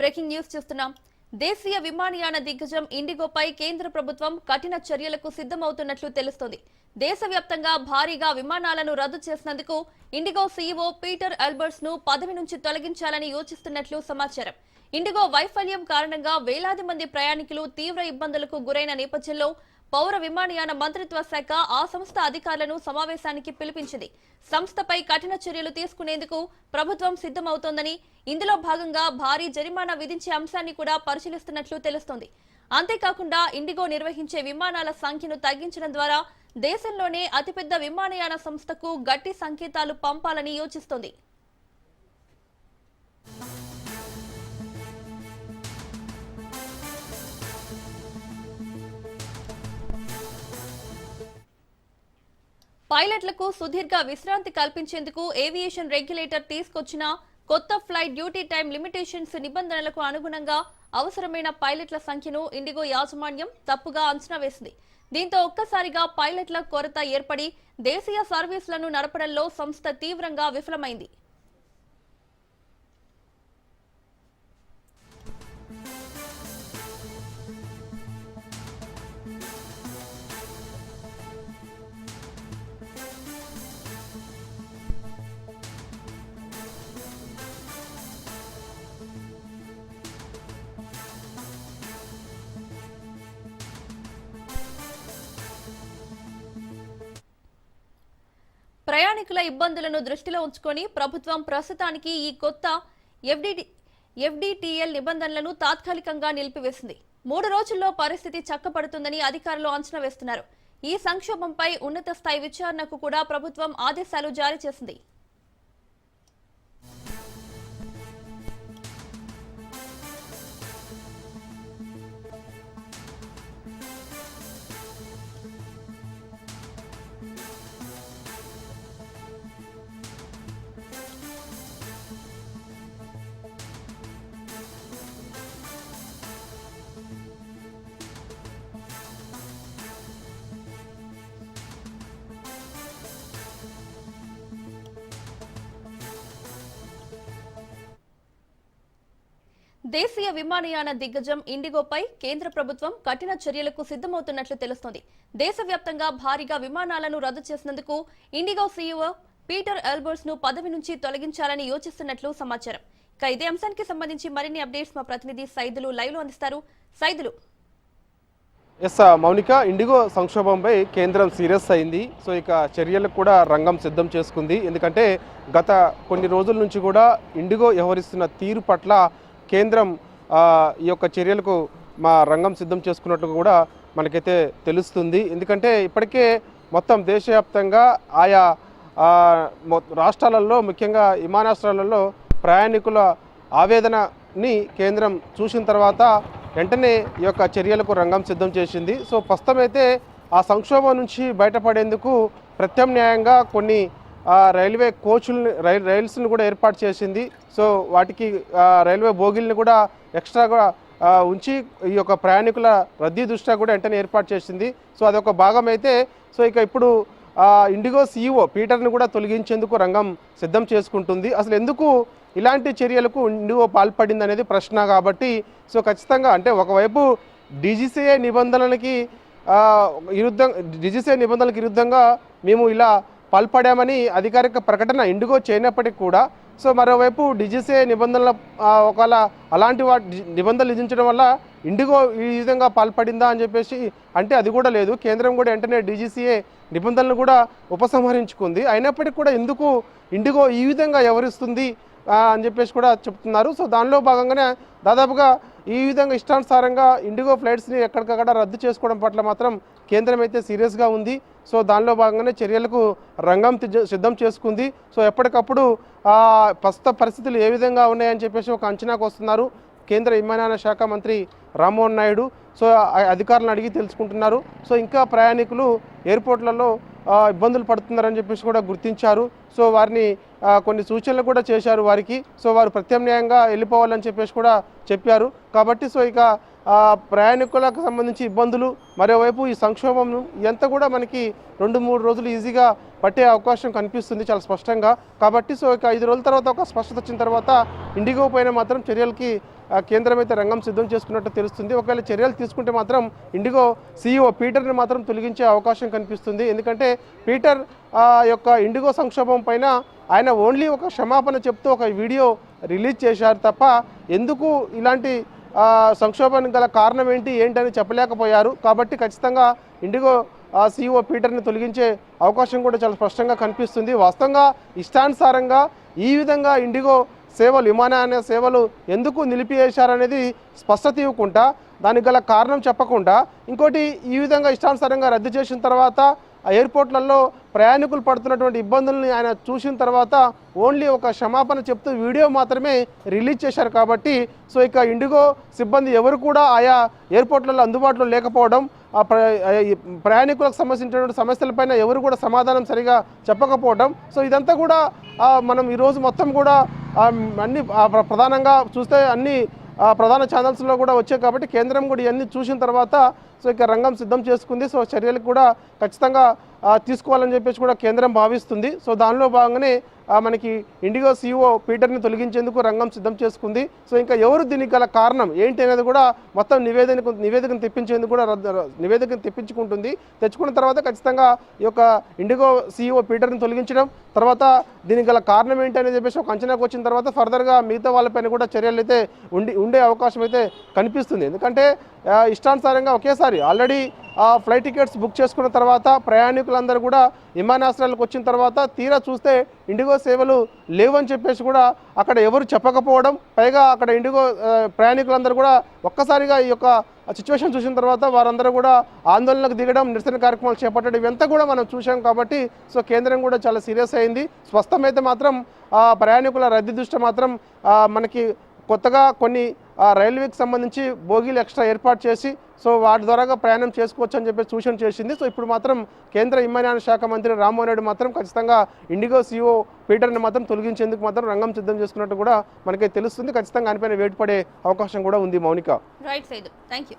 Breaking news చూస్తున్నాం. దేశీయ విమానయాన దిగ్గజం ఇండిగోపై కేంద్ర ప్రభుత్వం కఠిన చర్యలకు సిద్ధమవుతున్నట్లు తెలుస్తోంది. దేశవ్యాప్తంగా భారీగా విమానాలను రద్దు చేసినందుకు ఇండిగో సీఈఓ పీటర్ అల్బర్ట్స్ను పదవి నుంచి తొలగించాలని యోచిస్తున్నట్లు సమాచారం. ఇండిగో వైఫల్యం కారణంగా వేలాది మంది ప్రయాణికులు తీవ్ర ఇబ్బందులకు గురైన నేపథ్యంలో పౌర విమానయాన మంత్రిత్వ శాఖ ఆ సంస్థ అధికారులను సమావేశానికి పిలిపించింది. సంస్థపై కఠిన చర్యలు తీసుకునేందుకు ప్రభుత్వం సిద్ధమవుతోందని ఇందులో భాగంగా భారీ జరిమానా విధించే అంశాన్ని కూడా పరిశీలిస్తున్నట్లు తెలుస్తోంది. అంతేకాకుండా ఇండిగో నిర్వహించే విమానాల సంఖ్యను తగ్గించడం ద్వారా దేశంలోనే అతిపెద్ద విమానయాన సంస్థకు గట్టి సంకేతాలు పంపాలని యోచిస్తోంది. పైలట్లకు సుదీర్ఘ విశ్రాంతి కల్పించేందుకు ఏవియేషన్ రెగ్యులేటర్ తీసుకొచ్చిన కొత్త ఫ్లైట్ డ్యూటీ టైం లిమిటేషన్స్ నిబంధనలకు అనుగుణంగా అవసరమైన పైలట్ల సంఖ్యను ఇండిగో యాజమాన్యం తప్పుగా అంచనా వేసింది. దీంతో ఒక్కసారిగా పైలట్ల కొరత ఏర్పడి దేశీయ సర్వీసులను నడపడంలో సంస్థ తీవ్రంగా విఫలమైంది. ప్రయాణికుల ఇబ్బందులను దృష్టిలో ఉంచుకొని ప్రభుత్వం ప్రస్తుతానికి ఈ కొత్త ఎఫ్డిడి ఎఫ్డిటిఎల్ నిబంధనలను తాత్కాలికంగా నిలిపివేసింది. మూడు రోజుల్లో పరిస్థితి చక్కపడుతుందని అధికారులు అంచనా వేస్తున్నారు. ఈ సంక్షోభంపై ఉన్నత స్థాయి విచారణకు కూడా ప్రభుత్వం ఆదేశాలు జారీ చేసింది. దేశీయ విమానయాన దిగ్గజం ఇండిగోపై కేంద్ర ప్రభుత్వం కఠిన చర్యలకు సిద్ధమవుతున్నట్లు తెలుస్తోంది. దేశవ్యాప్తంగా భారీగా విమానాలను రద్దు చేసినందుకు ఇండిగో సీఈఓ పీటర్ ఎల్బర్స్ను పదవి నుంచి తొలగించాలని యోచిస్తున్నట్లు సమాచారం. ఇక ఇదే అంశానికి సంబంధించి మరిన్ని అప్డేట్స్ మా ప్రతినిధి సైదులు లైవ్లో అందిస్తారు. సైదులు. ఎస్ మౌనిక ఇండిగో సంక్షోభంపై కేంద్రం సీరియస్ అయింది. సో ఇక చర్యలకు కూడా రంగం సిద్ధం చేసుకుంది. ఎందుకంటే గత కొన్ని రోజుల నుంచి కూడా ఇండిగో వ్యవహరిస్తున్న తీరు పట్ల కేంద్రం ఈ యొక్క చర్యలకు మా రంగం సిద్ధం చేసుకున్నట్లు కూడా మనకైతే తెలుస్తుంది. ఎందుకంటే ఇప్పటికే మొత్తం దేశవ్యాప్తంగా ఆయా మొ- రాష్ట్రాలలో ముఖ్యంగా విమానాశ్రయాలలో ప్రయాణికుల ఆవేదనని కేంద్రం చూసిన తర్వాత వెంటనే ఈ యొక్క చర్యలకు రంగం సిద్ధం చేసింది. సో ప్రస్తుతం అయితే ఆ సంక్షోభం నుంచి బయటపడేందుకు ప్రత్యామ్నాయంగా కొన్ని రైల్వే కోచుల్ని రైల్ రైల్స్ని కూడా ఏర్పాటు చేసింది. సో వాటికి రైల్వే బోగిల్ని కూడా ఎక్స్ట్రాగా ఉంచి ఈ యొక్క ప్రయాణికుల రద్దీ దృష్ట్యా కూడా వెంటనే ఏర్పాటు చేసింది. సో అదొక భాగం అయితే సో ఇక ఇప్పుడు ఇండిగో సీఈఓ పీటర్ని కూడా తొలగించేందుకు రంగం సిద్ధం చేసుకుంటుంది. అసలు ఎందుకు ఇలాంటి చర్యలకు ఇండిగో పాల్పడింది అనేది ప్రశ్న కాబట్టి సో ఖచ్చితంగా అంటే ఒకవైపు డీజీసీఏ నిబంధనలకి విరుద్ధం డీజీసీఏ నిబంధనలకు విరుద్ధంగా మేము ఇలా పాల్పడామని అధికారిక ప్రకటన ఇండిగో చేయనప్పటికీ కూడా సో మరోవైపు డిజిసిఏ నిబంధనల ఒకవేళ అలాంటి వాటి నిబంధనలు విధించడం వల్ల ఇండిగో ఈ విధంగా పాల్పడిందా అని చెప్పేసి అంటే అది కూడా లేదు. కేంద్రం కూడా వెంటనే డీజీసీఏ నిబంధనలు కూడా ఉపసంహరించుకుంది. అయినప్పటికీ కూడా ఎందుకు ఇండిగో ఈ విధంగా వ్యవహరిస్తుంది అని చెప్పేసి కూడా చెప్తున్నారు. సో దానిలో భాగంగానే దాదాపుగా ఈ విధంగా ఇష్టానుసారంగా ఇండిగో ఫ్లైట్స్ని ఎక్కడికక్కడ రద్దు చేసుకోవడం పట్ల మాత్రం కేంద్రం అయితే సీరియస్గా ఉంది. సో దానిలో భాగంగానే చర్యలకు రంగం సిద్ధం చేసుకుంది. సో ఎప్పటికప్పుడు ప్రస్తుత పరిస్థితులు ఏ విధంగా ఉన్నాయని చెప్పేసి ఒక అంచనాకు వస్తున్నారు కేంద్ర విమానయాన శాఖ మంత్రి రామ్మోహన్ నాయుడు. సో అధికారులను అడిగి తెలుసుకుంటున్నారు. సో ఇంకా ప్రయాణికులు ఎయిర్పోర్ట్లలో ఇబ్బందులు పడుతున్నారని చెప్పేసి కూడా గుర్తించారు. సో వారిని కొన్ని సూచనలు కూడా చేశారు వారికి. సో వారు ప్రత్యామ్నాయంగా వెళ్ళిపోవాలని చెప్పేసి కూడా చెప్పారు. కాబట్టి సో ఇక ప్రయాణికులకు సంబంధించి ఇబ్బందులు మరోవైపు ఈ సంక్షోభం ఎంత కూడా మనకి రెండు మూడు రోజులు ఈజీగా పట్టే అవకాశం కనిపిస్తుంది చాలా స్పష్టంగా. కాబట్టి సో ఇక ఐదు రోజుల తర్వాత ఒక స్పష్టత వచ్చిన తర్వాత ఇండిగో పైన మాత్రం చర్యలకి కేంద్రం అయితే రంగం సిద్ధం చేసుకున్నట్టు తెలుస్తుంది. ఒకవేళ చర్యలు తీసుకుంటే మాత్రం ఇండిగో సీఈఓ పీటర్ని మాత్రం తొలగించే అవకాశం కనిపిస్తుంది. ఎందుకంటే పీటర్ యొక్క ఇండిగో సంక్షోభం పైన ఆయన ఓన్లీ ఒక క్షమాపణ చెప్తూ ఒక వీడియో రిలీజ్ చేశారు తప్ప ఎందుకు ఇలాంటి సంక్షోభానికి గల కారణం ఏంటి ఏంటని చెప్పలేకపోయారు. కాబట్టి ఖచ్చితంగా ఇండిగో సీఈఓ పీటర్ని తొలగించే అవకాశం కూడా చాలా స్పష్టంగా కనిపిస్తుంది. వాస్తవంగా ఇష్టానుసారంగా ఈ విధంగా ఇండిగో సేవలు విమానయాన సేవలు ఎందుకు నిలిపివేశారనేది స్పష్టత ఇవ్వకుండా దానికి గల కారణం చెప్పకుండా ఇంకోటి ఈ విధంగా ఇష్టానుసారంగా రద్దు చేసిన తర్వాత ఆ ఎయిర్పోర్ట్లలో ప్రయాణికులు పడుతున్నటువంటి ఇబ్బందుల్ని ఆయన చూసిన తర్వాత ఓన్లీ ఒక క్షమాపణ చెప్తూ వీడియో మాత్రమే రిలీజ్ చేశారు కాబట్టి సో ఇక ఇండిగో సిబ్బంది ఎవరు కూడా ఆయా ఎయిర్పోర్ట్లలో అందుబాటులో లేకపోవడం ఆ ప్రయాణికులకు సంబంధించినటువంటి సమస్యలపైన ఎవరు కూడా సమాధానం సరిగా చెప్పకపోవడం సో ఇదంతా కూడా మనం ఈరోజు మొత్తం కూడా అన్ని ప్ర- ప్రధానంగా చూస్తే అన్ని ప్రధాన ఛానల్స్లో కూడా వచ్చాయి కాబట్టి కేంద్రం కూడా ఇవన్నీ చూసిన తర్వాత సో ఇక రంగం సిద్ధం చేసుకుంది. సో చర్యలు కూడా ఖచ్చితంగా తీసుకోవాలని చెప్పేసి కూడా కేంద్రం భావిస్తుంది. సో దానిలో భాగంగానే మనకి ఇండిగో సీఈఓ పీటర్ని తొలగించేందుకు రంగం సిద్ధం చేసుకుంది. సో ఇంకా ఎవరు దీనికి గల కారణం ఏంటి అనేది కూడా మొత్తం నివేదిక నివేదికను తెప్పించేందుకు కూడా రద్దు- నివేదికను తెప్పించుకుంటుంది. తెచ్చుకున్న తర్వాత ఖచ్చితంగా ఈ యొక్క ఇండిగో సీఈఓ పీటర్ని తొలగించడం తర్వాత దీనికి గల కారణం ఏంటి అని చెప్పేసి ఒక అంచనాకు వచ్చిన తర్వాత ఫర్దర్గా మిగతా వాళ్ళపైన కూడా చర్యలు అయితే ఉండి ఉండే అవకాశం అయితే కనిపిస్తుంది. ఎందుకంటే ఇష్టానుసారంగా ఒకేసారి ఆల్రెడీ ఫ్లైట్ టికెట్స్ బుక్ చేసుకున్న తర్వాత ప్రయాణికులందరూ కూడా విమానాశ్రయాలకు వచ్చిన తర్వాత తీరా చూస్తే ఇండిగో సేవలు లేవని చెప్పేసి కూడా అక్కడ ఎవరు చెప్పకపోవడం పైగా అక్కడ ఇండిగో ప్రయాణికులందరూ కూడా ఒక్కసారిగా ఈ యొక్క సిచ్యువేషన్ చూసిన తర్వాత వారందరూ కూడా ఆందోళనకు దిగడం నిరసన కార్యక్రమాలు చేపట్టడం ఇవంతా కూడా మనం చూసాం కాబట్టి సో కేంద్రం కూడా చాలా సీరియస్ అయింది. స్వస్థమైతే మాత్రం ఆ, ప్రయాణికుల రద్దీ దృష్టి మాత్రం మనకి కొత్తగా కొన్ని రైల్వేకి సంబంధించి బోగీలు ఎక్స్ట్రా ఏర్పాటు చేసి సో వాటి ద్వారాగా ప్రయాణం చేసుకోవచ్చు అని చెప్పి సూచన చేసింది. సో ఇప్పుడు మాత్రం కేంద్ర విమానయాన శాఖ మంత్రి రామ్మోహన్ రెడ్డి మాత్రం ఖచ్చితంగా ఇండిగో సీఓ పీటర్ని మాత్రం తొలగించేందుకు మాత్రం రంగం సిద్ధం చేసుకున్నట్టు కూడా మనకి తెలుస్తుంది. ఖచ్చితంగా ఆయనపైన వేటు పడే అవకాశం కూడా ఉంది Mounika. Right side thank you